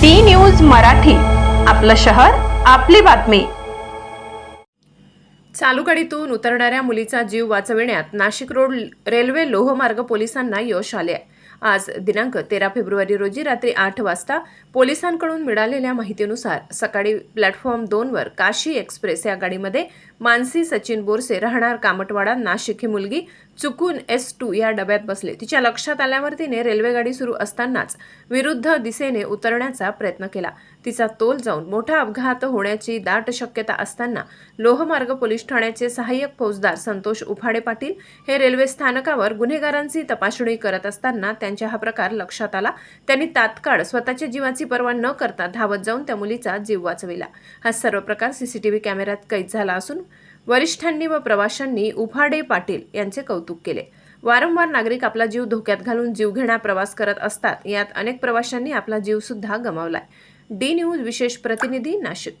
D news Marathi आपलं शहर आपली बातमी. चालुकडीतून उतरणाऱ्या मुलीचा जीव वाचविण्यात नाशिक रोड रेल्वे लोहमार्ग पोलिसांना यश आले आहे आज दिनांक तेरा फेब्रुवारी रोजी रात्री आठ वाजता पोलिसांकडून मिळालेल्या माहितीनुसार सकाळी प्लॅटफॉर्म दोनवर काशी एक्सप्रेस या गाडीमध्ये मानसी सचिन बोरसे राहणार कामटवाडा नाशिक ही मुलगी चुकून एस टू या डब्यात बसले. तिच्या लक्षात आल्यावर तिने रेल्वे गाडी सुरू असतानाच विरुद्ध दिशेने उतरण्याचा प्रयत्न केला. तिचा तोल जाऊन मोठा अपघात होण्याची दाट शक्यता असताना लोहमार्ग पोलीस ठाण्याचे सहाय्यक फौजदार संतोष उफाडे पाटील हे रेल्वे स्थानकावर गुन्हेगारांची तपासणी करत असताना त्यांच्या हा प्रकार लक्षात आला. त्यांनी तात्काळ स्वतःच्या जीवाची पर्वा न करता धावत जाऊन त्या मुलीचा जीव वाचविला. हा सर्व प्रकार सीसीटीव्ही कॅमेऱ्यात कैद झाला असून वरिष्ठांनी व प्रवाशांनी उफाडे पाटील यांचे कौतुक केले. वारंवार नागरिक आपला जीव धोक्यात घालून जीवघेणा प्रवास करत असतात यात अनेक प्रवाशांनी आपला जीव सुद्धा गमावलाय. डी न्यूज विशेष प्रतिनिधी नाशिक.